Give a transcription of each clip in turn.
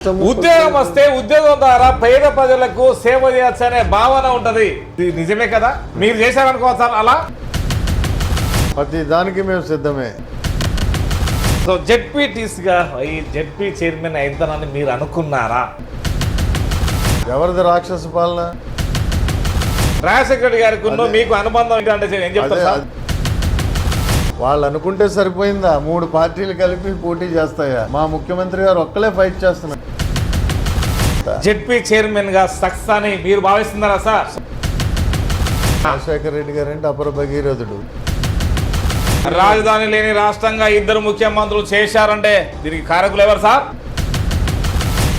ఉద్యోగం వస్తే ఉద్యోగం ద్వారా పేద ప్రజలకు సేవ చేయొచ్చు అనే భావన ఉంటది. నిజమే కదా? మీరు చేశారనుకోవచ్చు అలా? ప్రతి దానికి మేము సిద్ధమే. సో జెడ్పీటీసీగా ఈ జెడ్పీ చైర్మన్ అయితనని మీరు అనుకున్నారా? ఎవరిది రాక్షస పాలన? రాజశేఖర రెడ్డి గారికి మీకు అనుబంధం ఏంటంటే ఏం చెప్తారు సార్? వాళ్ళు అనుకుంటే సరిపోయిందా? మూడు పార్టీలు కలిపి పోటీ చేస్తాయా? మా ముఖ్యమంత్రి గారు ఒక్కలే ఫైట్ చేస్తున్నారు. జెడ్పీ చైర్మన్గా సక్సెస్ అని మీరు భావిస్తున్నారా సార్? రాజశేఖర రెడ్డి గారు అంటే అపర భగీరథుడు. రాజధాని లేని రాష్ట్రంగా ఇద్దరు ముఖ్యమంత్రులు చేశారంటే దీనికి కారకులు ఎవరు సార్?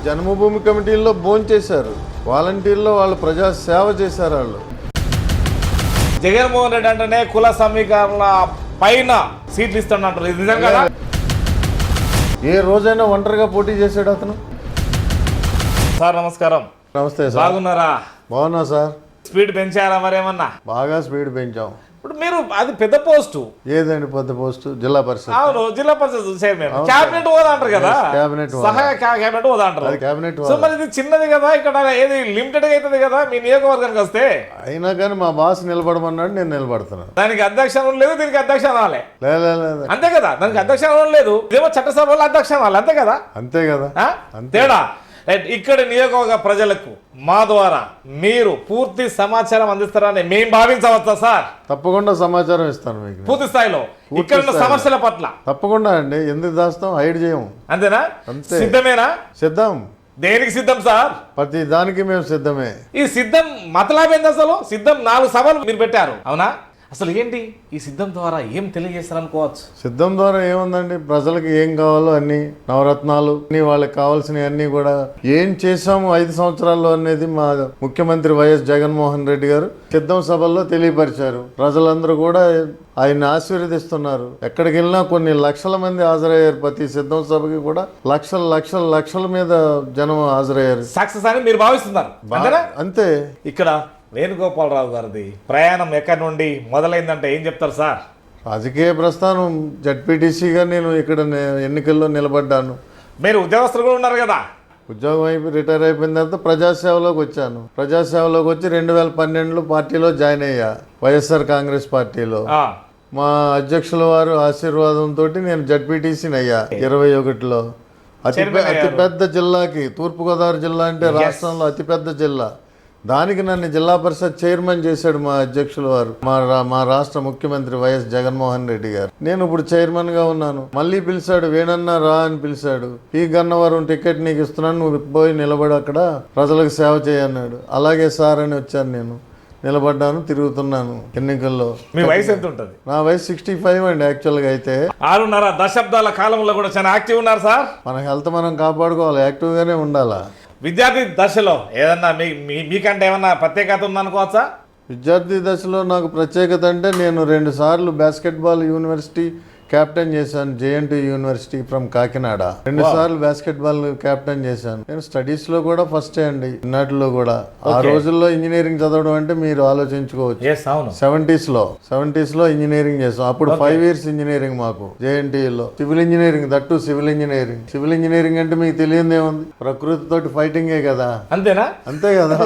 జన్మభూమి కమిటీల్లో భోంచేశారు వాలంటీర్లో వాళ్ళు ప్రజా సేవ చేశారు వాళ్ళు. జగన్మోహన్ రెడ్డి అంటేనే కుల సమీకరణల పైన సీట్లు ఇస్తాడంటారు ఇది నిజం కదా? ఏ రోజైనా ఒంటరిగా పోటీ చేశాడు అతను? సార్ నమస్కారం. నమస్తే సార్. బాగున్నారా? బాగున్నా సార్. స్పీడ్ పెంచారా మరేమన్నా? బాగా స్పీడ్ పెంచాం. ఇప్పుడు మీరు అది పెద్ద పోస్టు. ఏదండి పెద్ద పోస్ట్? జిల్లా పరిషత్. అవును జిల్లా పరిషత్ చైర్మన్. క్యాబినెట్ హోదా అంటారు కదా? హోదా. సహాయ క్యా- క్యాబినెట్ హోదా అంటారు. క్యాబినెట్ సో మరి ఇది చిన్నది కదా ఇక్కడ ఏది లిమిటెడ్గా అవుతుంది కదా మీ నియోజకవర్గానికి వస్తే? అయినా కానీ మా బాస్ నిలబడమన్నాడు నేను నిలబడుతున్నాను. దానికి అధ్యక్షం లేదు దీనికి అధ్యక్షం రాలే లే లే, లే, లే. అంతే కదా? దానికి అధ్యక్షం లేదు. ఇదేమో చట్టసభలో అధ్యక్షం రాలే అంతే కదా? అంతే కదా. తేడా? రైట్ ఇక్కడ నియోజకవర్గ ప్రజలకు మా ద్వారా మీరు పూర్తి సమాచారం అందిస్తారని మేము భావించవచ్చా సార్? తప్పకుండా సమాచారం ఇస్తాను మీకు. పూర్తి స్థాయిలో. ఇక్కడ ఉన్న. సమస్యల పట్ల. తప్పకుండా అండి. ఎందుకు దాస్తాం? హైడ్ చేయము అంతేనా? అంతే. సిద్ధమేనా? సిద్ధం. దేనికి సిద్ధం సార్? ప్రతి దానికి మేము సిద్ధమే. ఈ సిద్ధం మతలాబేంది అసలు? సిద్ధం నాలుగు సభలు మీరు పెట్టారు. అవునా? అసలు ఏంటి ఈ సిద్ధం ద్వారా ఏం తెలియజేస్తారు అనుకోవచ్చు సిద్ధం ద్వారా ఏముందండి? ప్రజలకు ఏం కావాలో అన్ని నవరత్నాలు అన్ని వాళ్ళకి కావాల్సినవి అన్ని కూడా ఏం చేశాము ఐదు సంవత్సరాల్లో అనేది మా ముఖ్యమంత్రి వైఎస్ జగన్మోహన్ రెడ్డి గారు సిద్ధం సభల్లో తెలియపరిచారు. ప్రజలందరూ కూడా ఆయన్ని ఆశీర్వదిస్తున్నారు. ఎక్కడికి వెళ్ళినా కొన్ని లక్షల మంది హాజరయ్యారు ప్రతి సిద్ధం సభకి కూడా. లక్షల లక్షల లక్షల మీద జనం హాజరయ్యారు. సక్సెస్ అని మీరు భావిస్తున్నారు. అంతే. ఇక్కడ వేణుగోపాలరావు గారిది ప్రయాణం ఎక్కడి నుండి మొదలైందంటే ఏం చెప్తారు సార్? రాజకీయ ప్రస్థానం జడ్పీటీసీగా నేను ఇక్కడ ఎన్నికల్లో నిలబడ్డాను. మీరు ఉద్యోగస్తులు కూడా ఉన్నారు కదా? ఉద్యోగం అయిపోయి రిటైర్ అయిపోయిన తర్వాత ప్రజాసేవలోకి వచ్చాను. ప్రజాసేవలోకి వచ్చి రెండు వేల పన్నెండులో పార్టీలో జాయిన్ అయ్యా వైఎస్ఆర్ కాంగ్రెస్ పార్టీలో. మా అధ్యక్షుల వారు ఆశీర్వాదంతో నేను జడ్పీటీసీని అయ్యా ఇరవై ఒకటిలో. అతి చైర్మన్ అతి అయ్యారు. పెద్ద జిల్లాకి తూర్పుగోదావరి జిల్లా అంటే రాష్ట్రంలో అతిపెద్ద జిల్లా. దానికి నన్ను జిల్లా పరిషత్ చైర్మన్ చేశాడు మా అధ్యక్షుల వారు. మా రా- మా రాష్ట్ర ముఖ్యమంత్రి వైఎస్ జగన్మోహన్ రెడ్డి గారు. నేను ఇప్పుడు చైర్మన్గా ఉన్నాను. మళ్ళీ పిలిచాడు వేణన్న రా అని పిలిచాడు. ఈ గన్నవరం టికెట్ నీకు ఇస్తున్నాను. నువ్వు పోయి నిలబడి అక్కడ. ప్రజలకు సేవ చేయన్నాడు అలాగే సార్ అని వచ్చాను నేను. నిలబడ్డాను తిరుగుతున్నాను ఎన్నికల్లో. మీ వయసు ఎంత ఉంటుంది? నా వయసు సిక్స్టీ ఫైవ్ అండి యాక్చువల్గా అయితే. ఆరున్నర దశాబ్దాల కాలంలో కూడా చాలా యాక్టివ్ ఉన్నారు సార్. మన హెల్త్ మనం కాపాడుకోవాలి. యాక్టివ్గానే ఉండాలా? విద్యార్థి దశలో ఏదన్నా మీ మీకంటే ఏమన్నా ప్రత్యేకత ఉందనుకోవచ్చా? విద్యార్థి దశలో నాకు ప్రత్యేకత అంటే నేను రెండు సార్లు బాస్కెట్బాల్ యూనివర్సిటీ కెప్టెన్ చేశాను జేఎన్టీ యూనివర్సిటీ ఫ్రమ్ కాకినాడ. రెండు సార్లు బాస్కెట్బాల్ కెప్టెన్ చేశాను. నేను స్టడీస్లో కూడా ఫస్ట్ అండి ఇన్నాటిలో కూడా. ఆ రోజుల్లో ఇంజనీరింగ్ చదవడం అంటే మీరు ఆలోచించుకోవచ్చు. సెవెంటీస్లో సెవెంటీస్లో ఇంజనీరింగ్ చేసాం అప్పుడు ఫైవ్ ఇయర్స్ ఇంజనీరింగ్ మాకు JNTE లో civil engineering that civil engineering civil engineering అంటే మీకు తెలియదు ఏముంది ప్రకృతి తోటి ఫైటింగే కదా. అంతేనా? అంతే కదా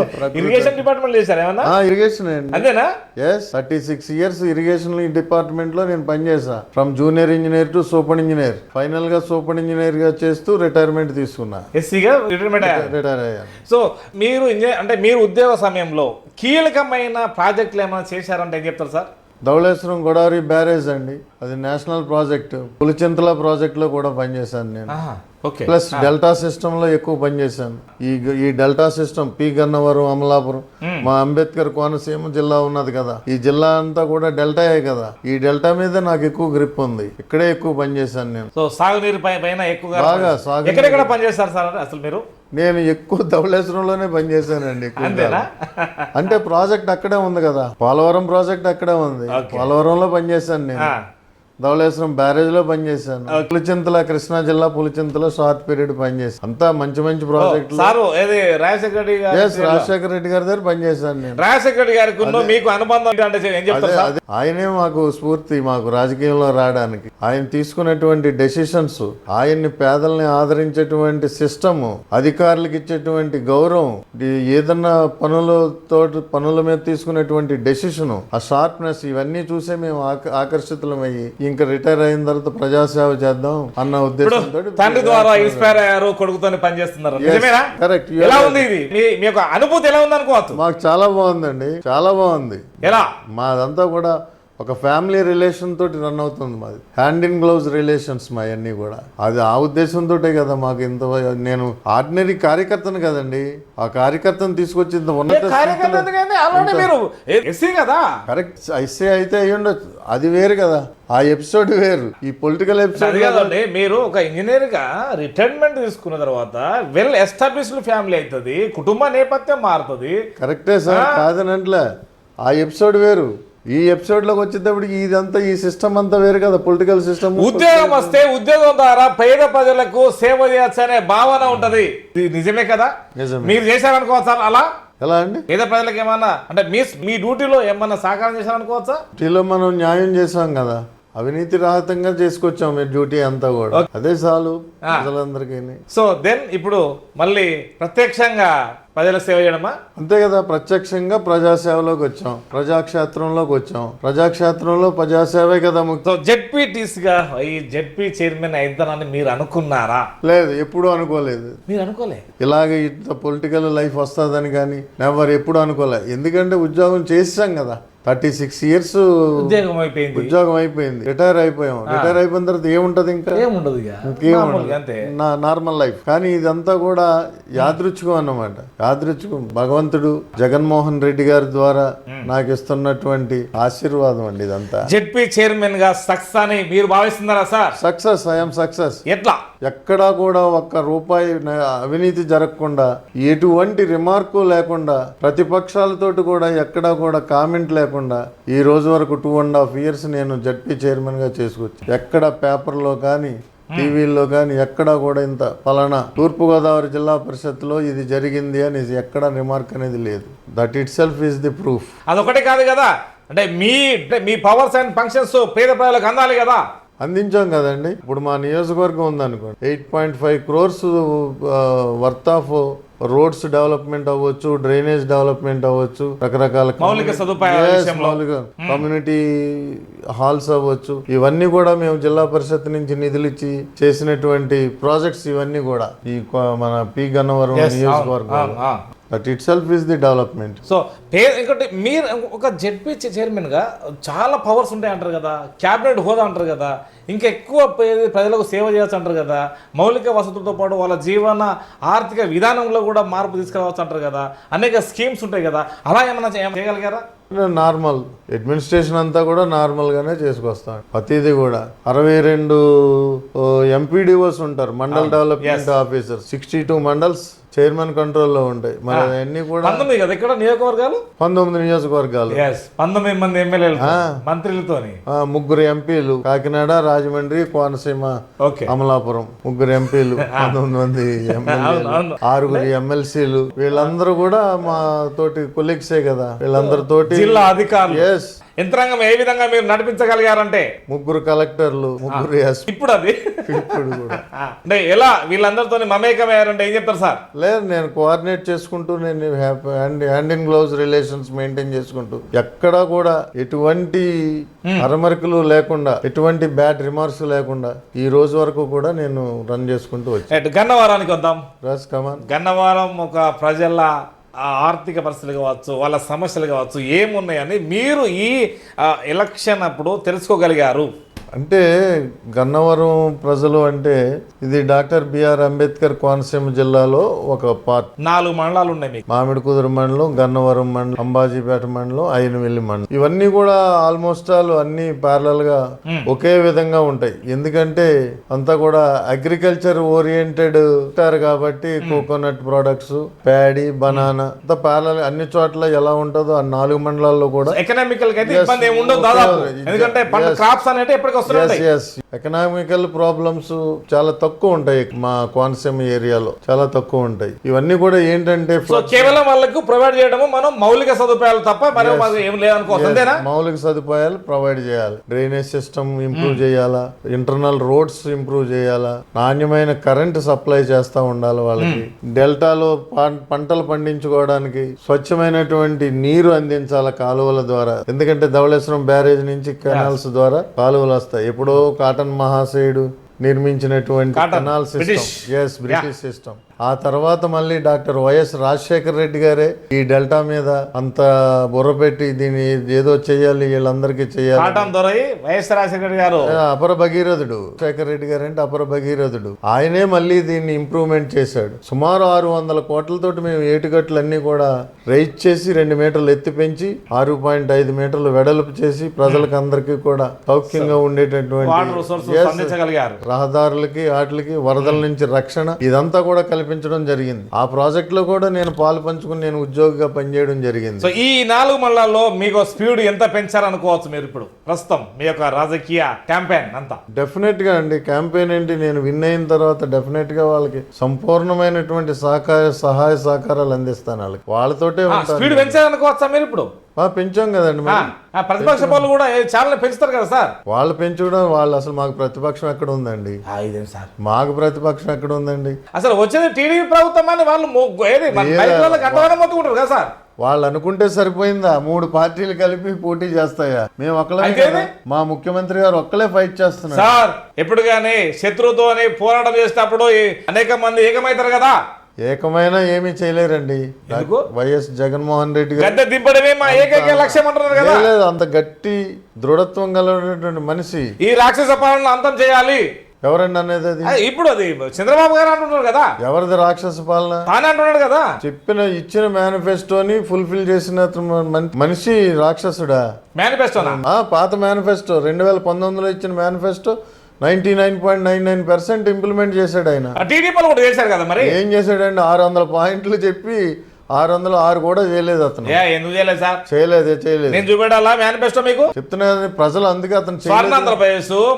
ఇరిగేషన్ డిపార్ట్మెంట్ చేశారు ఇరిగేషన్ అండి. అంతేనా? Yes thirty six years irrigation డిపార్ట్మెంట్లో నేను పనిచేసా from junior engineer to super engineer. ఫైనల్గా సూపర్ ఇంజనీర్గా చేస్తూ రిటైర్మెంట్ తీసుకున్నా. ఎస్సీగా రిటైర్మెంట్ అయ్యారు రిటైర్ అయ్యాను సో మీరు ఇంజనీర్ అంటే మీరు ఉద్యోగ సమయంలో కీలకమైన ప్రాజెక్టులు ఏమైనా చేశారంటే ఏం చెప్తారు సార్? ధవళేశ్వరం గోదావరి బ్యారేజ్ అండి. అది నేషనల్ ప్రాజెక్ట్. పులిచింతల ప్రాజెక్ట్లో కూడా పనిచేశాను నేను. ప్లస్ డెల్టా సిస్టమ్లో ఎక్కువ పనిచేశాను ఈ ఈ delta system P Gannavaram Amalapuram మా అంబేద్కర్ కోనసీమ జిల్లా ఉన్నది కదా. ఈ జిల్లా అంతా కూడా డెల్టాయే కదా. ఈ డెల్టా మీద నాకు ఎక్కువ గ్రిప్ ఉంది. ఇక్కడే ఎక్కువ పనిచేశాను నేను. సో సాగునీరు పైన ఎక్కువగా బాగా సాగు ఎక్కడెక్కడ పనిచేస్తారు సార్ అసలు మీరు? నేను ఎక్కువ ధవళేశ్వరంలోనే పనిచేశానండి అంటే ప్రాజెక్ట్ అక్కడే ఉంది కదా. పోలవరం ప్రాజెక్ట్ అక్కడే ఉంది. పోలవరంలో పనిచేశాను నేను. ధవళేశ్వరం బ్యారేజ్లో పనిచేశాను పులిచింతల కృష్ణా జిల్లా పులిచింతలో షార్ట్ పీరియడ్ పనిచేశాను. అంతా మంచి మంచి ప్రాజెక్టులు. రాజశేఖర రెడ్డి రాజశేఖర రెడ్డి గారి దగ్గర పనిచేశాను నేను. రాజశేఖర రెడ్డి గారికి మీకు అనుబంధం ఆయనే మాకు స్ఫూర్తి మాకు రాజకీయంలో రావడానికి. ఆయన తీసుకున్నటువంటి డెసిషన్స్ ఆయన్ని పేదల్ని ఆదరించేటువంటి సిస్టమ్ అధికారులకు ఇచ్చేటువంటి గౌరవం ఏదన్నా పనులతో పనుల మీద తీసుకునేటువంటి డెసిషన్ ఆ షార్ప్నెస్ ఇవన్నీ చూసే మేము ఆక- ఆకర్షితులమయ్యి ఇంకా రిటైర్ అయిన తర్వాత ప్రజాసేవ చేద్దాం అన్న ఉద్దేశంతో తండ్రి ద్వారా ఇన్స్పైర్ అయ్యారు కొడుకుతోనే పనిచేస్తున్నారు. నిజమేనా? కరెక్ట్ ఎలా ఉంది ఇది? మీ- మీ యొక్క అనుభూతి ఎలా ఉంది అనుకోవచ్చు మాకు చాలా బాగుందండి చాలా బాగుంది. ఎలా? మాదంతా కూడా ఒక ఫ్యామిలీ రిలేషన్ తోటి రన్ అవుతుంది మాది. హ్యాండ్ ఇన్ గ్లౌజ్ రిలేషన్స్ మా అన్నీ కూడా. అది ఆ ఉద్దేశంతో కదా మాకు ఇంత నేను ఆర్డినరీ కార్యకర్తను కదండి. ఆ కార్యకర్తను తీసుకొచ్చి ఇంత ఉన్నత ఎస్సీ కరెక్ట్ ఐసే అయితే అయ్యి ఉండొచ్చు. అది వేరు కదా. ఆ ఎపిసోడ్ వేరు. ఈ పొలిటికల్ ఎపిసోడ్ కాదండి మీరు ఒక ఇంజనీర్గా రిటైర్మెంట్ తీసుకున్న తర్వాత వెల్ ఎస్టాబ్లిష్డ్ ఫ్యామిలీ అవుతుంది కుటుంబ నేపథ్యం మారుతుంది. కరెక్టే సార్. కాదనంట్లే. ఆ ఎపిసోడ్ వేరు. ఈ ఎపిసోడ్లోకి వచ్చేటప్పటికి ఇదంతా ఈ సిస్టమ్ అంతా వేరు కదా పొలిటికల్ సిస్టమ్. ఉద్యోగం వస్తే ఉద్యోగం ద్వారా పేద ప్రజలకు సేవ చేయొచ్చు అనే భావన ఉంటది. నిజమే కదా? మీరు చేశారనుకోవచ్చా అలా? ఎలా అండి? పేద ప్రజలకు ఏమన్నా అంటే మీ మీ డ్యూటీలో ఏమన్నా సహకారం చేశారనుకోవచ్చా? డ్యూటీలో మనం న్యాయం చేసాం కదా. అవినీతి రహితంగా చేసుకొచ్చాం మీ డ్యూటీ అంతా కూడా. అదే చాలు ప్రజలందరికీ సో దెన్ ఇప్పుడు మళ్ళీ ప్రత్యక్షంగా ప్రజల సేవ చేయడమా? అంతే కదా ప్రత్యక్షంగా ప్రజాసేవలోకి వచ్చాం. ప్రజాక్షేత్రంలోకి వచ్చాం. ప్రజాక్షేత్రంలో ప్రజాసేవే కదా ముఖ్యం. సో జెడ్పీటీస్గా ఈ జెడ్పీ చైర్మన్ అయిద్దానని మీరు అనుకున్నారా? లేదు ఎప్పుడూ అనుకోలేదు. మీరు అనుకోలే? ఇలాగ ఇంత పొలిటికల్ లైఫ్ వస్తుందని కానీ నెవర్ ఎప్పుడు అనుకోలే. ఎందుకంటే ఉద్యోగం చేసాం కదా. థర్టీ సిక్స్ ఇయర్స్ ఉద్యోగం అయిపోయింది. ఉద్యోగం అయిపోయింది. రిటైర్ అయిపోయాం. రిటైర్ అయిపోయిన తర్వాత ఏముంటది ఇంకా? ఏముండదు నార్మల్ లైఫ్. కానీ ఇదంతా కూడా యాదృచ్ఛికం అన్నమాట. యాదృచ్ఛికం భగవంతుడు జగన్మోహన్ రెడ్డి గారి ద్వారా నాకు ఇస్తున్నటువంటి ఆశీర్వాదం అండి ఇదంతా. జెడ్పీ చైర్మన్గా సక్సెస్ అని మీరు భావిస్తున్నారా సార్? Success I'm success. ఎట్లా? ఎక్కడా కూడా ఒక్క రూపాయి అవినీతి జరగకుండా ఎటువంటి రిమార్కు లేకుండా ప్రతిపక్షాలతోటి కూడా ఎక్కడా కూడా కామెంట్ లేకుండా ఈ రోజు వరకు టూ అండ్ హాఫ్ ఇయర్స్ నేను జడ్పీ చైర్మన్గా చేసుకొచ్చి ఎక్కడ పేపర్లో కానీ టీవీల్లో కానీ ఎక్కడా కూడా ఇంత పలానా తూర్పుగోదావరి జిల్లా పరిషత్లో ఇది జరిగింది అని ఎక్కడ రిమార్క్ అనేది లేదు. That itself is the proof అదొకటే కాదు కదా. అంటే మీ అంటే మీ పవర్స్ అండ్ ఫంక్షన్స్ పేద ప్రజలకు అందాలి కదా. అందించాం కదండి. ఇప్పుడు మా నియోజకవర్గం ఉందనుకోండి. Eight point five crores worth of roads development అవ్వచ్చు డ్రైనేజ్ డెవలప్మెంట్ అవ్వచ్చు రకరకాల మౌలిక సదుపాయాల కమ్యూనిటీ హాల్స్ అవ్వచ్చు. ఇవన్నీ కూడా మేము జిల్లా పరిషత్ నుంచి నిధులు ఇచ్చి చేసినటువంటి ప్రాజెక్ట్స్ ఇవన్నీ కూడా ఈ మన పి గన్నవరం నియోజకవర్గం. That itself is the development so pay ఇంకోటి మీరు ఒక జెడ్పీ చైర్మన్గా చాలా పవర్స్ ఉంటాయి అంటారు కదా. క్యాబినెట్ హోదా అంటారు కదా. ఇంకా ఎక్కువ ప్రజలకు సేవ చేయొచ్చు అంటారు కదా. మౌలిక వసతులతో పాటు వాళ్ళ జీవన ఆర్థిక విధానంలో కూడా మార్పు తీసుకురావచ్చు అంటారు కదా. అనేక స్కీమ్స్ ఉంటాయి కదా. అలా ఏమైనా చేయగలిగారా? నార్మల్ అడ్మినిస్ట్రేషన్ అంతా కూడా నార్మల్ గానే చేసుకొస్తాం. ప్రతిదీ కూడా. అరవై రెండు ఎంపీడీఓస్ ఉంటారు. Mandal development officer sixty two mandals. Chairman కంట్రోల్లో ఉంటాయి. మరి అవన్నీ కూడా పంతొమ్మిది కదా ఇక్కడ నియోజకవర్గాలు? పంతొమ్మిది నియోజకవర్గాలు. పంతొమ్మిది మంది ఎమ్మెల్యేలు మంత్రులతోని. ఆ, ముగ్గురు ఎంపీలు. కాకినాడ రాజమండ్రి కోనసీమ ఓకే. అమలాపురం. ముగ్గురు ఎంపీలు పంతొమ్మిది మంది ఎమ్మెల్యేలు. ఆరుగురు ఎమ్మెల్సీలు. వీళ్ళందరూ కూడా మా తోటి కొలీగ్సే కదా. వీళ్ళందరితోటి జిల్లా అధికారులు. ఎస్ యంత్రాంగం ఏ విధంగా మీరు నడిపించగలిగారంటే? ముగ్గురు కలెక్టర్లు ముగ్గురు ఇప్పుడు అది ఇప్పుడు కూడా. అంటే ఎలా? వీళ్ళందరితో మమేకమయ్యారంటే ఏం చెప్తారు సార్? లేదు నేను కోఆర్డినేట్ చేసుకుంటూ నేను hand in glove relations maintain చేసుకుంటూ ఎక్కడా కూడా ఎటువంటి అరమరికలు లేకుండా ఎటువంటి బ్యాడ్ రిమార్క్స్ లేకుండా ఈ రోజు వరకు కూడా నేను రన్ చేసుకుంటూ వచ్చాను. గన్నవరానికి వద్దాం. కమాన్. గన్నవరం ఒక ప్రజల ఆర్థిక పరిస్థితులు కావచ్చు వాళ్ళ సమస్యలు కావచ్చు ఏమున్నాయని మీరు ఈ ఎలక్షన్ అప్పుడు తెలుసుకోగలిగారు. అంటే గన్నవరం ప్రజలు అంటే ఇది డాక్టర్ బిఆర్ అంబేద్కర్ కోనసీమ జిల్లాలో ఒక పార్ట్. నాలుగు మండలాలు ఉన్నాయి మామిడి కుదురు మండలం గన్నవరం మండలం అంబాజీపేట మండలం అయినవెల్లి మండలం. ఇవన్నీ కూడా ఆల్మోస్ట్ ఆల్ అన్ని ప్యారలల్గా ఒకే విధంగా ఉంటాయి. ఎందుకంటే అంతా కూడా అగ్రికల్చర్ ఓరియంటెడ్ ఉంటారు కాబట్టి కోకోనట్ ప్రొడక్ట్స్ ప్యాడీ బనానా అంతా ప్యారలల్ అన్ని చోట్ల ఎలా ఉంటుందో ఆ నాలుగు మండలాల్లో కూడా ఎకనామికల్గా అయితే ఇబ్బంది ఏమి ఉండదు దాదాపు. ఎందుకంటే పంట క్రాప్స్ అనేవి ఎప్పటికీ ఎకనామికల్ ప్రాబ్లమ్స్ చాలా తక్కువ ఉంటాయి మా కోనసీమ ఏరియాలో. చాలా తక్కువ ఉంటాయి. ఇవన్నీ కూడా ఏంటంటే కేవలం వాళ్ళకు ప్రొవైడ్ చేయడము మనం మౌలిక సదుపాయాలు తప్ప ఏం మౌలిక సదుపాయాలు ప్రొవైడ్ చేయాలి. డ్రైనేజ్ సిస్టమ్ ఇంప్రూవ్ చేయాలా? ఇంటర్నల్ రోడ్స్ ఇంప్రూవ్ చేయాలా? నాణ్యమైన కరెంట్ సప్లై చేస్తా ఉండాలి వాళ్ళకి. డెల్టాలో పం- పంటలు పండించుకోవడానికి స్వచ్ఛమైనటువంటి నీరు అందించాలి కాలువల ద్వారా. ఎందుకంటే ధవళేశ్వరం బ్యారేజ్ నుంచి కెనాల్స్ ద్వారా కాలువలు వస్తాయి. ఎప్పుడో కాటన్ మహాశయుడు నిర్మించినటువంటి canal. System. Yes British system. ఆ తర్వాత మళ్ళీ డాక్టర్ వైఎస్ రాజశేఖర రెడ్డి గారే ఈ డెల్టా మీద అంత బుర్ర పెట్టి దీన్ని ఏదో చేయాలి వీళ్ళందరికీ చేయాలి. వైఎస్ రాజశేఖర్ గారు. అపర భగీరథుడు. శేఖర్ రెడ్డి గారు అంటే అపర భగీరథుడు. ఆయనే మళ్ళీ దీన్ని ఇంప్రూవ్మెంట్ చేశాడు. సుమారు ఆరు వందల కోట్లతోటి మేము ఏటుగట్లన్నీ కూడా రైజ్ చేసి రెండు మీటర్లు ఎత్తి పెంచి ఆరు పాయింట్ ఐదు మీటర్లు వెడల్పు చేసి ప్రజలకు అందరికీ కూడా సౌఖ్యంగా ఉండేటటువంటి రహదారులకి వాటికి వరదల నుంచి రక్షణ ఇదంతా కూడా కల్పించడం జరిగింది. ఆ ప్రాజెక్ట్లో కూడా నేను పాలు పంచుకుని నేను ఉద్యోగిగా పనిచేయడం జరిగింది. సో ఈ నాలుగు మండలాల్లో మీకు స్పీడ్ ఎంత పెంచారనుకోవచ్చు మీరు ఇప్పుడు? ప్రస్తుతం మీ యొక్క రాజకీయ క్యాంపెయిన్ అంతా. డెఫినెట్గా అండి. క్యాంపెయిన్ ఏంటి? నేను విన్ అయిన తర్వాత డెఫినెట్గా వాళ్ళకి సంపూర్ణమైనటువంటి సహకార సహాయ సహకారాలు అందిస్తాను వాళ్ళకి. వాళ్ళతోటే స్పీడ్ పెంచారనుకోవచ్చా మీరు ఇప్పుడు? పెంచాం కదండి ప్రతిపక్ష వాళ్ళు కూడా చాలా పెంచుతారు కదా సార్? వాళ్ళు పెంచడం వాళ్ళు అసలు మాకు ప్రతిపక్షం ఎక్కడ ఉందండి? సార్? మాకు ప్రతిపక్షం ఎక్కడ ఉందండి? అసలు వచ్చేది టీడీపీ ప్రభుత్వం అని వాళ్ళు మొత్తుకుంటారు కదా సార్? వాళ్ళు అనుకుంటే సరిపోయిందా? మూడు పార్టీలు కలిపి పోటీ చేస్తాయా? మేము ఒక్కలే మా ముఖ్యమంత్రి గారు ఒక్కలే ఫైట్ చేస్తున్నారు. సార్ ఎప్పుడు కానీ శత్రువుతో పోరాటం చేసేటప్పుడు అనేక మంది ఏకమవుతారు కదా? ఏకమైనా ఏమీ చేయలేరండి? వైఎస్ జగన్మోహన్ రెడ్డి గారు దింపడమే మా ఏకైక లక్ష్యం అంటున్నారు కదా. లేదు అంత గట్టి దృఢత్వం కలిగినటువంటి మనిషి. ఈ రాక్షస పాలన అంతం చేయాలి. ఎవరండి అనేది అది? ఇప్పుడు అది చంద్రబాబు గారు అంటున్నారు కదా. ఎవరిది రాక్షస పాలన? తానే అంటున్నాడు కదా. చెప్పిన ఇచ్చిన మేనిఫెస్టోని ఫుల్ఫిల్ చేసిన మనిషి రాక్షసుడా? మేనిఫెస్టోనా? ఆ, పాత మేనిఫెస్టో. రెండు వేల పంతొమ్మిదిలో ఇచ్చిన manifesto ninety nine point nine nine percent implement చేశాడు ఆయన. టీడీపీలు కూడా చేశారు కదా మరి? ఏం చేశాడండి ఆరు వందల పాయింట్లు చెప్పి ఆరు వందలు ఆరు కూడా చేయలేదు అతను. ఎందుకు చేయలేదు సార్? చేయలేదే చేయలేదు. నేను చూపెట్టాలా మేనిఫెస్టో మీకు? చెప్తున్నా ప్రజలు అందుకే అతను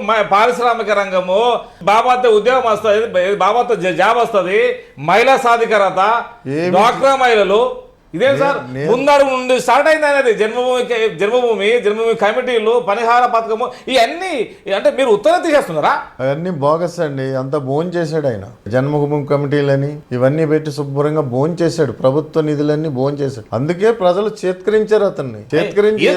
మ- పారిశ్రామిక రంగము బాబాతో ఉద్యోగం వస్తుంది బాబాతో జాబ్ వస్తుంది మహిళా సాధికారత డ్వాక్రా మహిళలు ఇదేం సార్? ముందడుగు నుండి స్టార్ట్ అయింది అనేది జన్మభూమి జన్మభూమి జన్మభూమి కమిటీలు పరిహార పథకము ఇవన్నీ అంటే మీరు ఉత్తరం తీసేస్తున్నారా? అవన్నీ బోగస్ అండి. అంత భోన్ చేశాడు ఆయన. జన్మభూమి కమిటీలని ఇవన్నీ పెట్టి శుభ్రంగా భోన్ చేశాడు. ప్రభుత్వ నిధులన్నీ భోన్ చేశాడు. అందుకే ప్రజలు చేత్కరించారు అతన్ని. చేత్కరించి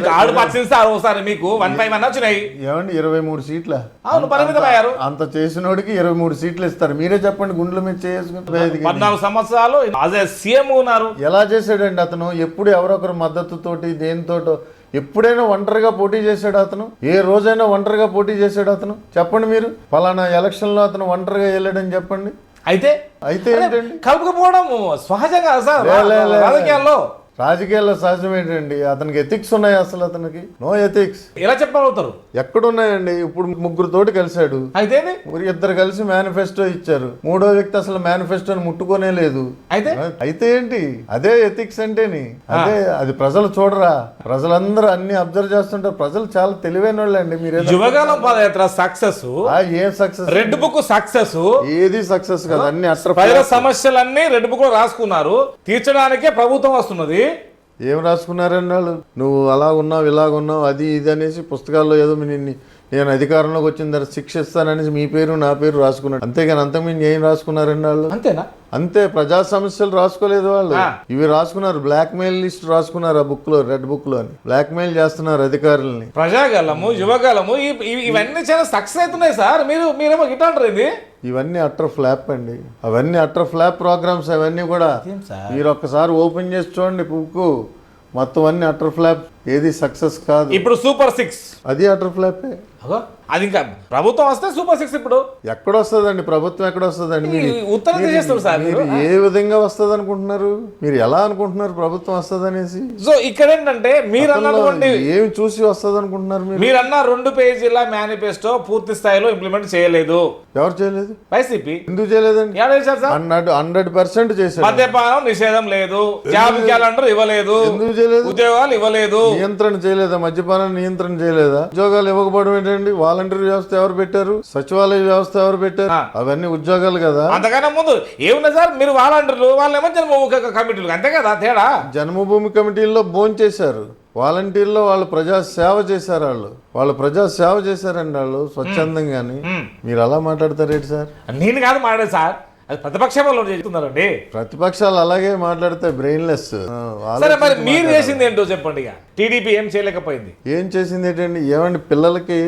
మీకు? వన్ ఫైవ్ అన్న వచ్చినాయి. ఏమండి ఇరవై మూడు సీట్ల? అవును పరిమితమయ్యారు అంత చేసినోడికి ఇరవై మూడు సీట్లు ఇస్తారు. మీరే చెప్పండి గుండెల మీద చేసుకుంటే పద్నాలుగు సంవత్సరాలు సీఎం ఉన్నారు. ఎలా చేశాడండి అతను ఎప్పుడు ఎవరొకరు మద్దతుతోటి దేనితోటో ఎప్పుడైనా ఒంటరిగా పోటీ చేశాడు అతను? ఏ రోజైనా ఒంటరిగా పోటీ చేశాడు అతను? చెప్పండి మీరు. ఫలానా ఎలక్షన్లో అతను ఒంటరిగా వెళ్ళాడని చెప్పండి. అయితే అయితే ఏంటండి? కలుపుకపోవడం సహజం కదా సార్ లే, లే, లే. రాజకీయాల్లో. రాజకీయాల్లో సహజం ఏంటండి? అతనికి ఎథిక్స్ ఉన్నాయి అసలు అతనికి? నో ఎథిక్స్ ఎలా చెప్పగలుగుతారు? ఎక్కడున్నాయండి? ఇప్పుడు ముగ్గురుతోటి కలిశాడు. అయితే ఇద్దరు కలిసి మేనిఫెస్టో ఇచ్చారు. మూడో వ్యక్తి అసలు మేనిఫెస్టోని ముట్టుకోనే లేదు. అయితే? అయితే ఏంటి? అదే ఎథిక్స్ అంటేని. అదే అది ప్రజలు చూడరా. ప్రజలందరూ అన్ని అబ్జర్వ్ చేస్తుంటారు. ప్రజలు చాలా తెలివైన వాళ్ళండి మీరు యువగాలం పాదయాత్ర సక్సెస్ ఏం సక్సెస్ రెడ్ బుక్ సక్సెస్ ఏది సక్సెస్ కాదు? అన్ని అట్ర ప్రజల సమస్యలన్నీ రెడ్ బుక్లో రాసుకున్నారు. తీర్చడానికే ప్రభుత్వం వస్తున్నది. ఏం రాసుకున్నారండి వాళ్ళు? నువ్వు అలా ఉన్నావు ఇలాగ ఉన్నావు అది ఇది అనేసి పుస్తకాల్లో ఏదో నిన్ను నేను అధికారంలోకి వచ్చిన తర్వాత శిక్ష ఇస్తాననేసి మీ పేరు నా పేరు రాసుకున్నాడు. అంతేగాని అంతకుమించి ఏం రాసుకున్నారండి వాళ్ళు? అంతేనా? అంతే ప్రజా సమస్యలు రాసుకోలేదు వాళ్ళు. ఇవి రాసుకున్నారు బ్లాక్ మెయిల్ లిస్ట్ రాసుకున్నారు ఆ బుక్లో రెడ్ బుక్లో అని. బ్లాక్ మెయిల్ చేస్తున్నారు అధికారుల్ని. ప్రజాగలము యువగలము ఇవన్నీ చాలా సక్సెస్ అవుతున్నాయి సార్. మీరు మీరేమో అంటారు ఇది ఇవన్నీ అట్టర్ ఫ్లాప్ అండి. అవన్నీ అట్టర్ ఫ్లాప్ ప్రోగ్రామ్స్ అవన్నీ కూడా మీరు ఒక్కసారి ఓపెన్ చేసి చూడండి బుక్ మొత్తం అన్ని అట్టర్ ఫ్లాప్. ఏది సక్సెస్ కాదు. ఇప్పుడు సూపర్ సిక్స్ అది అట్టర్ ఫ్లాపే అది ఇంకా ప్రభుత్వం వస్తే సూపర్ సిక్స్ ఇప్పుడు. ఎక్కడ వస్తుందండి ప్రభుత్వం ఎక్కడ వస్తుందండి ఉత్తరం తీసేస్తారు సార్ మీరు ఏ విధంగా వస్తుంది అనుకుంటున్నారు మీరు ఎలా అనుకుంటున్నారు ప్రభుత్వం వస్తుంది అనేసి సో ఇక్కడ ఏంటంటే మీరు అన్నటువంటి ఏమి చూసి వస్తుంది అనుకుంటున్నారు మీరు? మీరన్న రెండు పేజీల మేనిఫెస్టో పూర్తి స్థాయిలో ఇంప్లిమెంట్ చేయలేదు. ఎవరు చేయలేదు? వైసీపీ. ఎందుకు చేయలేదండి? హండ్రెడ్ హండ్రెడ్ పర్సెంట్ చేశారు. మద్యపానం నిషేధం లేదు. జాబ్ క్యాలెండర్ ఇవ్వలేదు. ఎందుకు చేయలేదు? ఉద్యోగాలు ఇవ్వలేదు. నియంత్రణ చేయలేదా? మద్యపానాన్ని నియంత్రణ చేయలేదా? ఉద్యోగాలు ఇవ్వకపోవడం ఏంటండి? వాలంటీర్ వ్యవస్థ ఎవరు పెట్టారు? సచివాలయ వ్యవస్థ ఎవరు పెట్టారు. అవన్నీ ఉద్యోగాలు కదా? అంతకన్నా ముందు ఏమున్నా సార్? మీరు వాలంటీర్లు వాళ్ళేమో జన్మ కమిటీలు. అంతే కదా? తేడా? జన్మభూమి కమిటీల్లో భోంచేశారు వాలంటీర్లో వాళ్ళు ప్రజా సేవ చేశారు వాళ్ళు. వాళ్ళు ప్రజా సేవ చేశారండి వాళ్ళు స్వచ్ఛందంగాని. మీరు అలా మాట్లాడతారేంటి సార్? నేను కాదు మాట్లాడేది సార్. అది ప్రతిపక్ష వాళ్ళు చెప్తున్నారండి. ప్రతిపక్షాలు అలాగే మాట్లాడితే బ్రెయిన్లెస్ సరే మరి మీరు చేసింది ఏంటో చెప్పండి ఇక. టీడీపీ ఏం చేయలేకపోయింది? ఏం చేసింది ఏంటండి? ఏమండి పిల్లలకి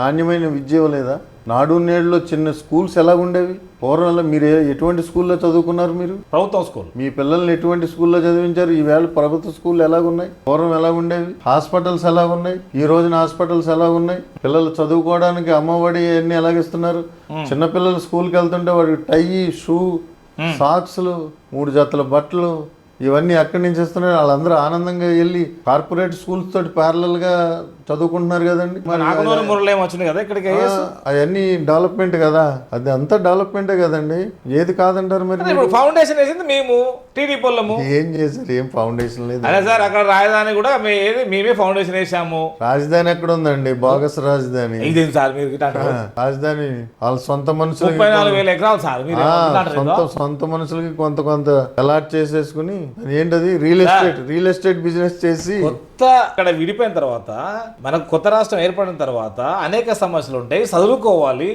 నాణ్యమైన విద్య ఇవ్వలేదా? నాడు నేడులో చిన్న స్కూల్స్ ఎలా ఉండేవి? పూర్వంలో మీరు ఎటువంటి స్కూల్లో చదువుకున్నారు మీరు? ప్రభుత్వం స్కూల్. మీ పిల్లల్ని ఎటువంటి స్కూల్లో చదివించారు? ఈవేళ ప్రభుత్వ స్కూళ్ళు ఎలా ఉన్నాయి? పూర్వం ఎలా ఉండేవి? హాస్పిటల్స్ ఎలా ఉన్నాయి? ఈ రోజున హాస్పిటల్స్ ఎలా ఉన్నాయి? పిల్లలు చదువుకోవడానికి అమ్మఒడి అన్ని ఎలాగిస్తున్నారు చిన్న పిల్లలు స్కూల్కి వెళ్తుంటే వాడికి టై షూ సాక్స్లు మూడు జతల బట్టలు ఇవన్నీ ఎక్కడి నుంచి ఇస్తున్నారు? వాళ్ళందరూ ఆనందంగా వెళ్ళి కార్పొరేట్ స్కూల్స్ తోటి ప్యారలల్గా చదువుకుంటున్నారు కదండి. వచ్చింది కదా ఇక్కడికి అవన్నీ డెవలప్మెంట్ కదా. అది అంతా డెవలప్మెంటే కదండి. ఏది కాదంటారు మరి ఇప్పుడు ఫౌండేషన్ వేసింది మేము టీడీపీ వాళ్ళము ఏం చేశారు? ఏం ఫౌండేషన్ లేదు. అదే సార్ అక్కడ రాజధాని కూడా మేమే ఫౌండేషన్ వేసాము. రాజధాని ఎక్కడ ఉందండి బోగస్ రాజధాని. సార్ మీరు? రాజధాని. వాళ్ళ సొంత మనుషులకి ముప్పై నాలుగు వేల ఎకరాలు సార్ సొంత? సొంత మనుషులకి కొంత కొంత అలాట్ చేసేసుకుని ఏంటది? Real estate real estate business చేసి కొత్త ఇక్కడ విడిపోయిన తర్వాత మనకు కొత్త రాష్ట్రం ఏర్పడిన తర్వాత అనేక సమస్యలు ఉంటాయి చదువుకోవాలి.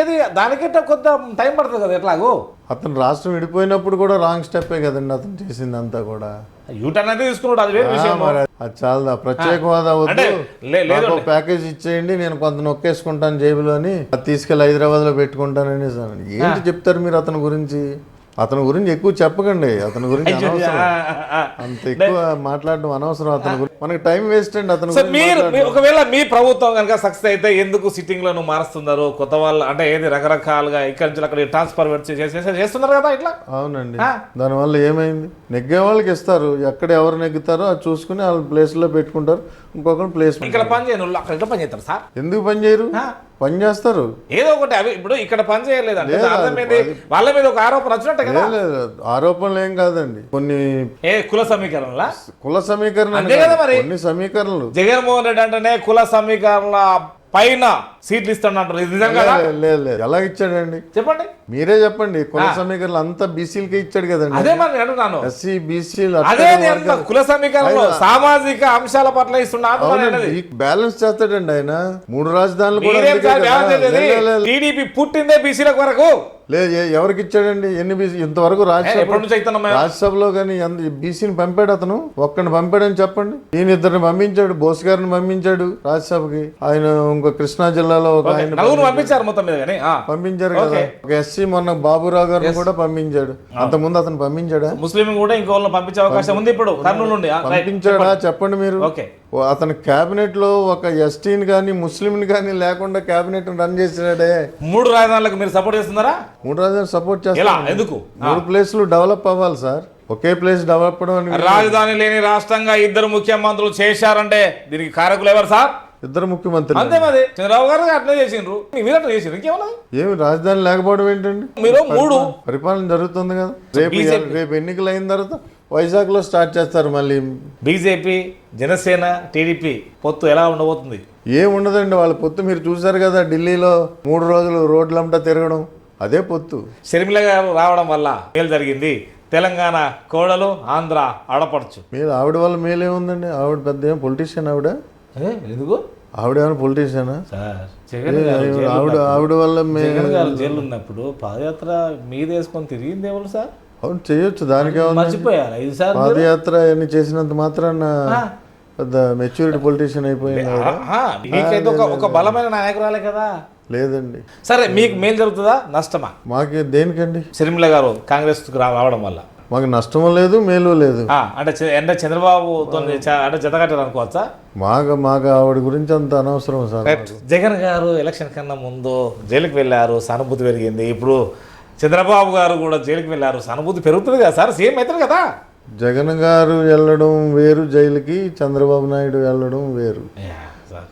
ఏది దానికంటే కొంత టైం పడుతుంది కదా ఎట్లాగో? అతను రాష్ట్రం విడిపోయినప్పుడు కూడా రాంగ్ స్టెప్పే కదండి అతను చేసిందంతా కూడా. యూటర్న్ అయితే తీసుకున్నాడు అది వేరే విషయం అది చాలా ప్రత్యేక హోదా వద్దు. ప్యాకేజ్ ఇచ్చేయండి నేను కొంత నొక్కేసుకుంటాను జేబులో అని అది తీసుకెళ్ళి హైదరాబాద్లో పెట్టుకుంటానని. ఏంటి చెప్తారు మీరు అతని గురించి? అతని గురించి ఎక్కువ చెప్పకండి. అతని గురించి అనవసరం. అంత ఎక్కువ మాట్లాడడం అనవసరం. అతని గురించి మనకి టైం వేస్ట్ అండి అతని మీరు ఒకవేళ మీ ప్రభుత్వం కనుక సక్సెస్ అయితే ఎందుకు సిట్టింగ్లను మారుస్తున్నారు? కొత్త వాళ్ళు అంటే ఏది రకరకాలుగా ఇక్కడి నుంచి అక్కడ ట్రాన్స్ఫర్ చేస్తున్నారు కదా ఇట్లా? అవునండి. దానివల్ల ఏమైంది? నెగ్గే వాళ్ళకి ఇస్తారు. ఎక్కడ ఎవరు నెగ్గుతారో అది చూసుకుని వాళ్ళ ప్లేస్లో పెట్టుకుంటారు. ఇంకొకరు ప్లేస్ ఇక్కడ పని చేయను అక్కడ పని చేస్తారు సార్? ఎందుకు పని చేయరు. పని చేస్తారు. ఏదో ఒకటి అవి ఇప్పుడు ఇక్కడ పని ఏంది? వాళ్ళ మీద ఒక ఆరోపణ వచ్చినట్టే కదా? ఆరోపణలు ఏం కాదండి. కొన్ని ఏ కుల సమీకరణలా? కుల సమీకరణ. కొన్ని సమీకరణలు. జగన్మోహన్ రెడ్డి అంటేనే కుల సమీకరణల పైన సీట్లు ఇది కదా? లేదు, లేదు ఎలా ఇచ్చాడండి? చెప్పండి. మీరే చెప్పండి. కుల సమీకరణలు అంతా బీసీలకే ఇచ్చాడు కదండి. అదే మరి అంటున్నాను ఎస్సీ బీసీలు అదే. కుల సమీకరణలో సామాజిక అంశాల పట్ల ఇస్తున్నా బ్యాలెన్స్ చేస్తాడండి ఆయన. మూడు రాజధానులు కూడా టీడీపీ పుట్టిందే బీసీలకు వరకు లేదు ఎవరికి ఇచ్చాడండి? ఎన్ని బీసీ ఇంతవరకు రాజ్యసభ? రాజ్యసభలో కానీ బీసీని పంపాడు అతను? ఒక్కడిని పంపాడని చెప్పండి. ఈయన ఇద్దరిని పంపించాడు. బోస్ గారిని పంపించాడు రాజ్యసభకి. ఆయన ఇంకో కృష్ణా జిల్లాలో ఒక ఆయన నలుగురు పంపించారు. మొత్తం మీద కానీ. పంపించారు కదా. ఒక ఎస్సీ మొన్న బాబురావు గారిని కూడా పంపించాడు. అంతకుముందు అతను పంపించాడా? ముస్లిం కూడా ఇంకో పంపించే అవకాశం ఉంది ఇప్పుడు కర్నూలు నుండి. పంపించాడా? చెప్పండి. మీరు. ఓకే. అతని కేబినెట్లో ఒక ఎస్టీని కానీ ముస్లింని కానీ లేకుండా కేబినెట్ రన్ చేసినాడే. మూడు రాజధానులకు మీరు సపోర్ట్ చేస్తున్నారా? మూడు రాజధాని సపోర్ట్ చేస్తారు ఎందుకు? మూడు ప్లేస్లు డెవలప్ అవ్వాలి సార్. ఒకే ప్లేస్ డెవలప్ రాజధాని లేని రాష్ట్రంగా ఇద్దరు ముఖ్యమంత్రులు చేశారంటే దీనికి కారకులు ఎవరు సార్? ఇద్దరు ముఖ్యమంత్రులు. అంతే మరి. చంద్రబాబు గారు అట్లే చేసిండ్రు. మీరు అట్లా చేసిండ్రు. ఇంకేమన్నా ఏమి రాజధాని లేకపోవడం ఏంటండి? మీరు మూడు. పరిపాలన జరుగుతుంది కదా. రేపు రేపు ఎన్నికలు అయిన తర్వాత వైజాగ్లో స్టార్ట్ చేస్తారు మళ్ళీ. బీజేపీ జనసేన టీడీపీ పొత్తు ఎలా ఉండబోతుంది? ఏం ఉండదండి వాళ్ళ పొత్తు మీరు చూసారు కదా ఢిల్లీలో మూడు రోజులు రోడ్లంతా తిరగడం. అదే పొత్తు. షర్మిల గారు రావడం వల్ల మేలు జరిగింది. తెలంగాణ కోడలు ఆంధ్ర ఆడపడచ్చు మీరు ఆవిడ వల్ల మేలేముందండి? ఆవిడ పెద్ద ఏం పొలిటీషియన్ ఆవిడ. ఎందుకు? ఆవిడ ఏమైనా పొలిటీషియనా సార్ జగన్ ఆవిడ ఆవిడ వల్ల జగన్ గారు జైలు ఉన్నప్పుడు పాదయాత్ర మీద వేసుకొని తిరిగింది ఎవరు సార్? అవును చేయొచ్చు. దానికే మర్చిపోయారు? ఐదు సార్ పాదయాత్ర అన్ని చేసినంత మాత్రాన పెద్ద మెచ్యూరిటీ పొలిటీషియన్ అయిపోయింది మీకైతే ఒక ఒక బలమైన నాయకురాలే కదా? లేదండి. సరే మీకు మేలు జరుగుతుందా? నష్టమా? మాకు దేనికండి? షర్మిల గారు కాంగ్రెస్ రావడం వల్ల. మాకు నష్టము లేదు మేలు లేదు. అంటే చ- అంటే చంద్రబాబుతో చ- అంటే జతకట్టారు అనుకోవచ్చా? మాకు మాకు ఆవిడ గురించి అంత అనవసరం సార్ జగన్ గారు ఎలక్షన్ కన్నా ముందు జైలుకి వెళ్ళారు సానుభూతి పెరిగింది. ఇప్పుడు చంద్రబాబు గారు కూడా జైలుకి వెళ్ళారు సానుభూతి పెరుగుతుంది కదా సార్? సీఎం అవుతారు కదా? జగన్ గారు వెళ్ళడం వేరు జైలుకి చంద్రబాబు నాయుడు వెళ్ళడం వేరు.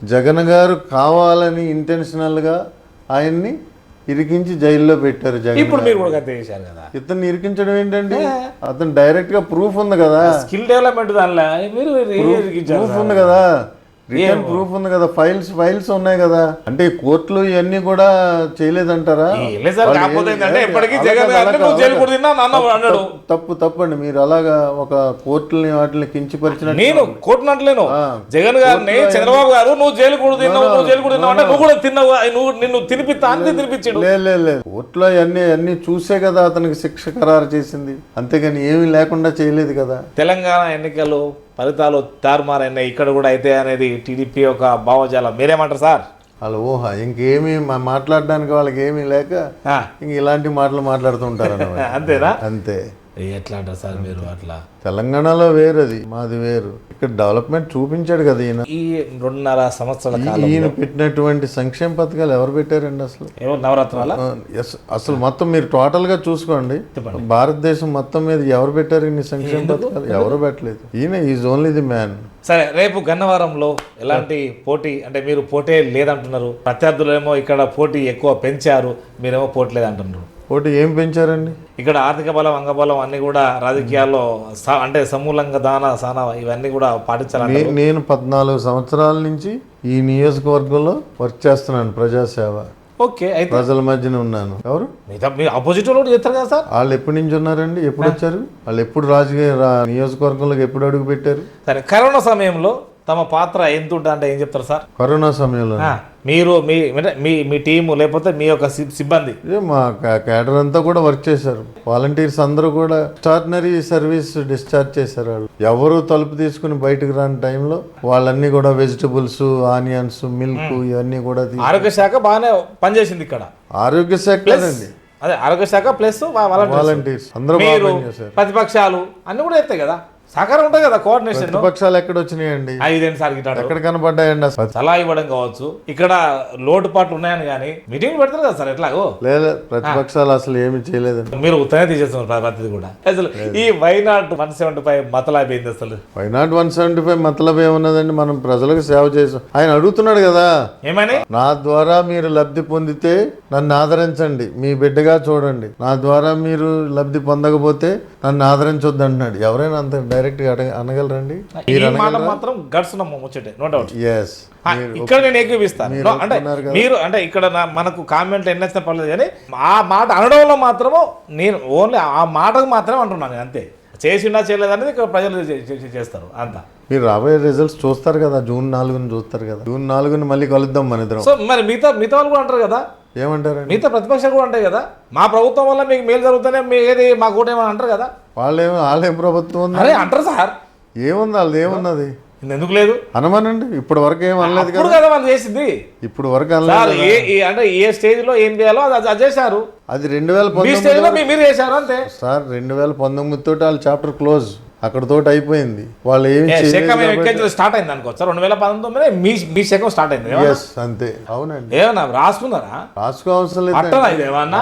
జగన్ గారు కావాలని ఇంటెన్షనల్గా ఆయన్ని ఇరికించి జైల్లో పెట్టారు జగన్ ఇప్పుడు మీరు కూడా చేశారు కదా. ఇతన్ని ఇరికించడం ఏంటండి? అతను డైరెక్ట్గా ప్రూఫ్ ఉంది కదా. స్కిల్ డెవలప్మెంట్ దానిలో? మీరు ప్రూఫ్ ఉంది కదా. రిటర్న్ ప్రూఫ్ ఉంది కదా ఫైల్స్ ఫైల్స్ ఉన్నాయి కదా. అంటే కోర్టులు ఇవన్నీ కూడా చేయలేదంటారా? లేదు తప్పు తప్పండి మీరు అలాగా ఒక కోర్టుని వాటిని కించపరిచిన నేను కొట్టినట్లేను ఆ. జగన్ గారిని చంద్రబాబు గారు నువ్వు జైలు కూడా తిన్నావు నువ్వు జైలు కూడా తిన్నావు అంటే నువ్వు కూడా తిన్నావు నువ్వు నిన్ను తినిపిస్తా అంతే తినిపించాడు. లే లే, లే. కోర్టులో అన్ని అన్ని చూసే కదా అతనికి శిక్ష ఖరారు చేసింది. అంతేగాని ఏమీ లేకుండా చేయలేదు కదా. తెలంగాణ ఎన్నికలు ఫలితాలు తారుమారైనాయి. ఇక్కడ కూడా అయితే అనేది టీడీపీ ఒక భావజాలం. మీరేమంటారు సార్? వాళ్ళ ఊహ. ఇంకేమీ మాట్లాడడానికి వాళ్ళకి ఏమీ లేక ఇంక ఇలాంటి మాటలు మాట్లాడుతుంటారు. అంతేనా? అంతే. ఎట్లా అంటారు సార్ మీరు అట్లా? తెలంగాణలో వేరది మాది వేరు. ఇక్కడ డెవలప్మెంట్ చూపించాడు కదా ఈయన. ఈ రెండున్నర సంవత్సరాల ఈయన పెట్టినటువంటి సంక్షేమ పథకాలు ఎవరు పెట్టారండి అసలు? నవరత్నాల? అసలు మొత్తం మీరు టోటల్గా చూసుకోండి. భారతదేశం మొత్తం మీద ఎవరు పెట్టారు ఇన్ని సంక్షేమ పథకాలు? ఎవరు పెట్టలేదు. ఈయన ఈజ్ ఓన్లీ ది మ్యాన్. సరే రేపు గన్నవరంలో ఎలాంటి పోటీ అంటే మీరు పోటీ లేదంటున్నారు. ప్రత్యర్థులేమో ఇక్కడ పోటీ ఎక్కువ పెంచారు మీరేమో పోటీ లేదంటున్నారు ఒకటి ఏం పెంచారండి? ఇక్కడ ఆర్థిక బలం అంగబలం అన్ని కూడా రాజకీయాల్లో అంటే సమూలంగా దాన సాన ఇవన్నీ కూడా పాటించాలంటే నే- నేను పద్నాలుగు సంవత్సరాల నుంచి ఈ నియోజకవర్గంలో వర్క్ చేస్తున్నాను ప్రజాసేవ. ఓకే అయితే ప్రజల మధ్యన ఉన్నాను. ఎవరు? ఆపోజిట్ వాళ్ళు కూడా చేస్తారు కదా సార్? వాళ్ళు ఎప్పటి నుంచి ఉన్నారండి? ఎప్పుడు వచ్చారు? వాళ్ళు ఎప్పుడు రాజకీయ నియోజకవర్గంలోకి ఎప్పుడు అడుగు పెట్టారు? సరే కరోనా సమయంలో తమ పాత్ర ఎంత ఉంటుంది అంటే ఏం చెప్తారు సార్? కరోనా సమయంలో. మీరు మీ అంటే మీ మీ టీము లేకపోతే మీ యొక్క సిబ్బంది? మా క్యాడర్ అంతా కూడా వర్క్ చేశారు. వాలంటీర్స్ అందరూ కూడా ఎక్స్ట్రాడినరీ సర్వీస్ డిశ్చార్జ్ చేశారు వాళ్ళు. ఎవరు తలుపు తీసుకుని బయటకు రాని టైంలో వాళ్ళన్నీ కూడా వెజిటబుల్స్ ఆనియన్స్ మిల్క్ ఇవన్నీ కూడా ఆరోగ్య శాఖ బాగానే పనిచేసింది ఇక్కడ. ఆరోగ్య శాఖ అదే ఆరోగ్య శాఖ ప్లస్ వాలంటీర్స్. అందరూ ప్రతిపక్షాలు అన్ని కూడా ఎత్తాయి కదా. సహకారం ఉంటుంది కదా కోఆర్డినేషన్ ప్రతిపక్షాలు ఎక్కడ వచ్చినాయండి ఐదేంటి సార్ గిట్టాడు ఎక్కడ కనపడ్డాయండి అసలు? సలహా ఇవ్వడం కావచ్చు. ఇక్కడ లోటుపాట్లు ఉన్నాయని కానీ మీటింగ్ పెడతారు కదా సార్ ఎట్లాగో? లేదా ప్రతిపక్షాలు అసలు ఏమి చేయలేదండి. మీరు ఉత్తనే తీసేస్తున్నారు ప్రతిది కూడా. అసలు ఈ why not one seventy five మతలాబైంది అసలు? Why not one seventy five మతలబ్ ఏమున్నదండి? మనం ప్రజలకు సేవ చేసాం. ఆయన అడుగుతున్నాడు కదా. ఏమని? నా ద్వారా మీరు లబ్ధి పొందితే నన్ను ఆదరించండి. మీ బిడ్డగా చూడండి. నా ద్వారా మీరు లబ్ధి పొందకపోతే నన్ను ఆదరించొద్దు అంటున్నాడు ఎవరైనా అంత డైరెక్ట్గా అనగలరండి? మాత్రం గట్స్ ముచ్చటే నో డౌట్ ఎస్ ఇక్కడ నేను ఏకీపిస్తాను అంటే. మీరు అంటే ఇక్కడ మనకు కామెంట్లు ఎన్ని వచ్చినా పర్లేదు కానీ ఆ మాట అనడంలో మాత్రము నేను ఓన్లీ ఆ మాటకు మాత్రమే అంటున్నాను నేను అంతే. చేసిండా చేయలేదు అనేది ఇక్కడ ప్రజలు చేస్తారు అంతా. మీరు రాబోయే రిజల్ట్స్ చూస్తారు కదా జూన్ నాలుగుని చూస్తారు కదా. జూన్ నాలుగుని మళ్ళీ కలుద్దాం మన ఇద్దరం. సో మరి మిగతా మిగతా వాళ్ళు కూడా అంటారు కదా? ఏమంటారండి? మిగతా ప్రతిపక్షాలు కూడా అంటాయి కదా? మా ప్రభుత్వం వల్ల మీకు మేలు జరుగుతానే మీ ఏది మా ఏమని అంటారు కదా? వాళ్ళేం వాళ్ళేం ప్రభుత్వం ఉంది? అరే అంటారు సార్. ఏముంది వాళ్ళది ఏమున్నది ఎందుకు లేదు? అనమనండి. ఇప్పటి వరకు ఏం అనలేదు కదా. ఇప్పుడు కదా వాళ్ళు చేసింది. ఇప్పుడు వరకు అనలేదు అంటే ఏ స్టేజ్లో ఏం చేయాలో అది అది చేశారు. అది రెండు వేల పంతొమ్మిది స్టేజ్లో మీ- మీరు చేశారు అంతే. సార్ రెండు వేల పంతొమ్మిది తోటి వాళ్ళ చాప్టర్ క్లోజ్. అక్కడ తోటి అయిపోయింది. వాళ్ళు ఏమి స్టార్ట్ అయింది అనుకో సార్ రెండు వేల పంతొమ్మిది మీ మీ శకం స్టార్ట్ అయింది? ఎస్ అంతే. అవునండి. ఏమన్నా రాసుకున్నారా? రాసుకో అవసరం లేదు ఏమన్నా?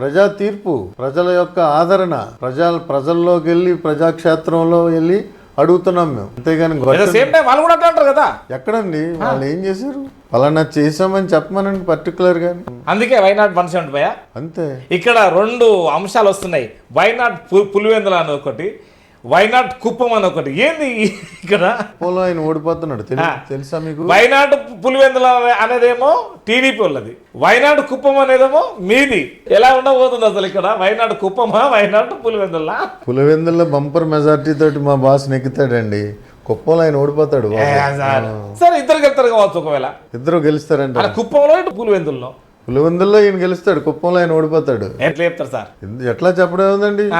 ప్రజా తీర్పు ప్రజల యొక్క ఆదరణ ప్రజల ప్రజల్లోకి వెళ్ళి ప్రజాక్షేత్రంలో వెళ్ళి అడుగుతున్నాం మేము. అంతేగాని సేమ్ టైం వాళ్ళు కూడా అట్లా అంటారు కదా. ఎక్కడండి? వాళ్ళు ఏం చేశారు? ఫలానా చేసామని చెప్పమనండి పర్టికులర్గా అందుకే వైనాట్ వన్ సెవెంటీ ఫైవ్ అంతే. ఇక్కడ రెండు అంశాలు వస్తున్నాయి. వైనాట్ పు- పులివెందుల అని ఒకటి వైనాట్ కుప్పం అని ఒకటి? ఏంది ఇక్కడ? పోలో ఆయన ఓడిపోతున్నాడు. తెలు- తెలుసా మీకు? వైనాడు పులివెందుల అనే- అనేదేమో టీడీపీ వాళ్ళది. వైనాడు కుప్పం అనేదేమో మీది. ఎలా ఉండబోతుంది అసలు ఇక్కడ? వైనాడు కుప్పమా? వైనాడు పులివెందుల? పులివెందుల్లో బంపర్ మెజార్టీ తోటి మా బాస్ నెక్కుతాడండి. కుప్పంలో ఆయన ఓడిపోతాడు. సరే. ఇద్దరు గెలుతారు కావచ్చు ఒకవేళ. ఇద్దరు గెలుస్తారంట. అలా కుప్పంలో ఇటు పులివెందుల్లో? పులివెందుల్లో ఈయన గెలుస్తాడు. కుప్పంలో ఆయన ఓడిపోతాడు. ఎట్లా చెప్తారు సార్? ఎట్లా చెప్పడం ఉందండి?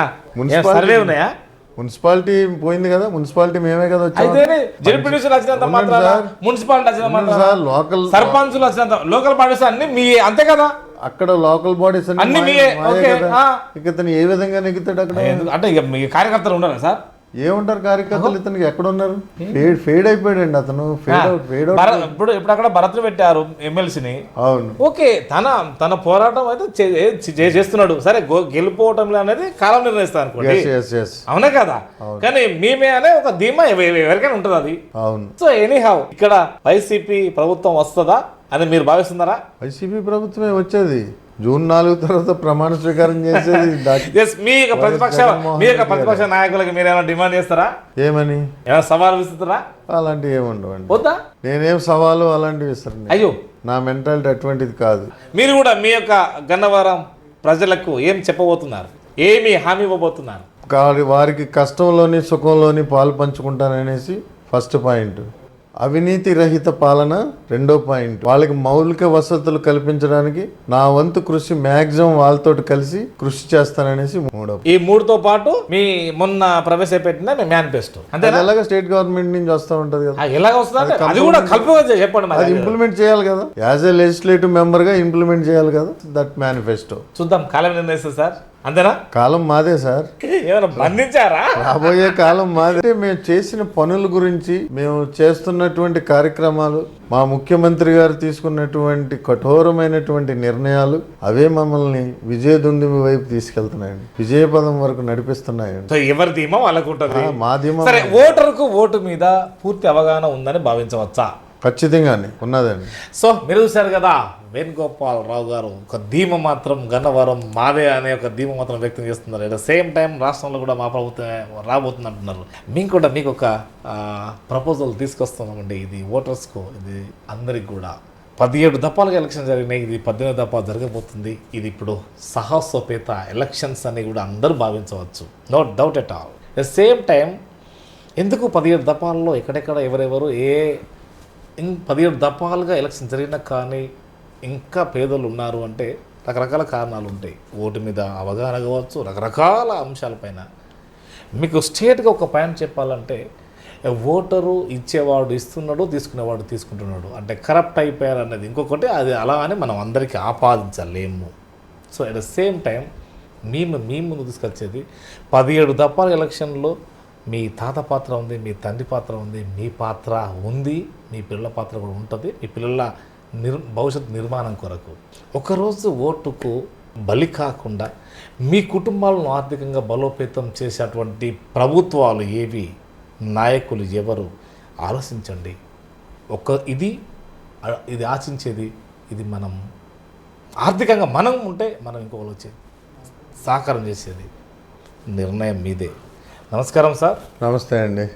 సర్వే ఉన్నాయా? మున్సిపాలిటీ పోయింది కదా మున్సిపాలిటీ మేమే కదా సార్. లోకల్ సర్పంచులు వచ్చినంత లోకల్ బాడీస్ అన్ని మీ అంతే కదా? అక్కడ లోకల్ బాడీస్ అన్ని ఏ విధంగా నెగ్గుతాడు అక్కడ? అంటే ఇక మీ కార్యకర్తలు ఉండరా సార్. ఏముంటారు కార్యకర్తలు ఇతనికి? ఎక్కడున్నారు? ఫేడ్ ఫేడ్ అయిపోయాడండి అతను. Fade out fade out Bharat ఇప్పుడు ఇప్పుడు అక్కడ భరత్ను పెట్టారు ఎమ్మెల్సీని. అవును. ఓకే తన తన పోరాటం అయితే చేస్తున్నాడు. సరే గో- గెలుపోవటం అనేది కాలం నిర్ణయిస్తా అనుకోండి. ఎస్ ఎస్ ఎస్ అవునా కదా? కానీ మేమే అనే ఒక ధీమా ఎవ- ఎవ- ఎవరికైనా ఉంటుంది అది. అవును. సో ఎనీహౌ ఇక్కడ వైసీపీ ప్రభుత్వం వస్తుందా అని మీరు భావిస్తున్నారా? వైసీపీ ప్రభుత్వమే వచ్చేది. జూన్ నాలుగు తర్వాత ప్రమాణ స్వీకారం చేసేది మీ యొక్క ప్రతిపక్ష మీ యొక్క ప్రతిపక్ష నాయకులకి మీరు ఏమైనా డిమాండ్ చేస్తారా? ఏమని? ఏమైనా సవాల్ విసురుతారా? అలాంటివి ఏముండవండి వద్దా? నేనేం సవాలు అలాంటివి ఇస్తాను అయ్యో. నా మెంటాలిటీ అటువంటిది కాదు. మీరు కూడా మీ యొక్క గన్నవరం ప్రజలకు ఏం చెప్పబోతున్నారు? ఏమి హామీ ఇవ్వబోతున్నారు? వారి వారికి కష్టంలోని సుఖంలోని పాలు పంచుకుంటాననేసి ఫస్ట్ పాయింట్ అవినీతి రహిత పాలన రెండో పాయింట్. వాళ్ళకి మౌలిక వసతులు కల్పించడానికి నా వంతు కృషి మ్యాక్సిమం వాళ్ళతోటి కలిసి కృషి చేస్తాననేసి మూడో ఈ మూడుతో పాటు మీ మొన్న ప్రవేశపెట్టిన మీ మేనిఫెస్టో అది ఎలాగ స్టేట్ గవర్నమెంట్ నుంచి వస్తూ ఉంటది కదా. ఎలాగ వస్తుందంటే అది కూడా కలుపుగా చెప్పండి అది ఇంప్లిమెంట్ చేయాలి కదా. యాజ్ ఏ లెజిస్లేటివ్ మెంబర్గా ఇంప్లిమెంట్ చేయాలి కదా. దట్ మేనిఫెస్టో చూద్దాం కాలం నిర్ణయిస్తుంది సార్. అంతేనా కాలం మాదే సార్. ఏమైనా బంధించారా? రాబోయే కాలం మాదే. మేము చేసిన పనుల గురించి మేము చేస్తున్నటువంటి కార్యక్రమాలు మా ముఖ్యమంత్రి గారు తీసుకున్నటువంటి కఠోరమైనటువంటి నిర్ణయాలు అవే మమ్మల్ని విజయదుందుమి వైపు తీసుకెళ్తున్నాయండి. విజయపదం వరకు నడిపిస్తున్నాయండి. సో ఎవరి ధీమా వాళ్ళకు ఉంటుంది. ఆ, మా ధీమా సరే ఓటర్కు ఓటు మీద పూర్తి అవగాహన ఉందని భావించవచ్చా? ఖచ్చితంగానే ఉన్నదండి. సో మీరు చూశారు కదా వేణుగోపాల్ రావు గారు ఒక ధీమ మాత్రం గన్నవరం మాదే అనే ఒక ధీమ మాత్రం వ్యక్తం చేస్తున్నారు. అట్ ద సేమ్ టైం రాష్ట్రంలో కూడా మా ప్రభుత్వం రాబోతుంది అంటున్నారు మేము కూడా మీకు ఒక ప్రపోజల్ తీసుకొస్తున్నామండి. ఇది ఓటర్స్కు ఇది అందరికి కూడా. పదిహేడు దఫాలుగా ఎలక్షన్ జరిగినాయి. ఇది పద్దెనిమిది దఫా జరగబోతుంది. ఇది ఇప్పుడు సాహసోపేత ఎలక్షన్స్ అని కూడా అందరూ భావించవచ్చు. No doubt at all the same time ఎందుకు పదిహేడు దఫాల్లో ఎక్కడెక్కడ ఎవరెవరు ఏ ఇన్ పదిహేడు దఫాలుగా ఎలక్షన్ జరిగినా కానీ ఇంకా పేదలు ఉన్నారు అంటే రకరకాల కారణాలు ఉంటాయి ఓటు మీద అవగాహన కావచ్చు రకరకాల అంశాలపైన మీకు స్టేట్గా ఒక పాయింట్ చెప్పాలంటే ఓటరు ఇచ్చేవాడు ఇస్తున్నాడు తీసుకునేవాడు తీసుకుంటున్నాడు. అంటే కరప్ట్ అయిపోయారు అన్నది ఇంకొకటి అది అలా అని మనం అందరికీ ఆపాదించలేము. So at the same time మేము మీ ముందు తీసుకొచ్చేది పదిహేడు దఫాల ఎలక్షన్లో మీ తాత పాత్ర ఉంది మీ తండ్రి పాత్ర ఉంది మీ పాత్ర ఉంది మీ పిల్లల పాత్ర కూడా ఉంటుంది. మీ పిల్లల నిర్ భవిష్యత్ నిర్మాణం కొరకు. ఒకరోజు ఓటుకు బలి కాకుండా మీ కుటుంబాలను ఆర్థికంగా బలోపేతం చేసేటువంటి ప్రభుత్వాలు ఏవి? నాయకులు ఎవరు? ఆలోచించండి. ఒక ఇది ఇది ఆశించేది ఇది మనం ఆర్థికంగా మనం ఉంటే మనం ఇంకొకరు వచ్చి సహకారం చేసేది. నిర్ణయం మీదే. నమస్కారం సార్. నమస్తే అండి.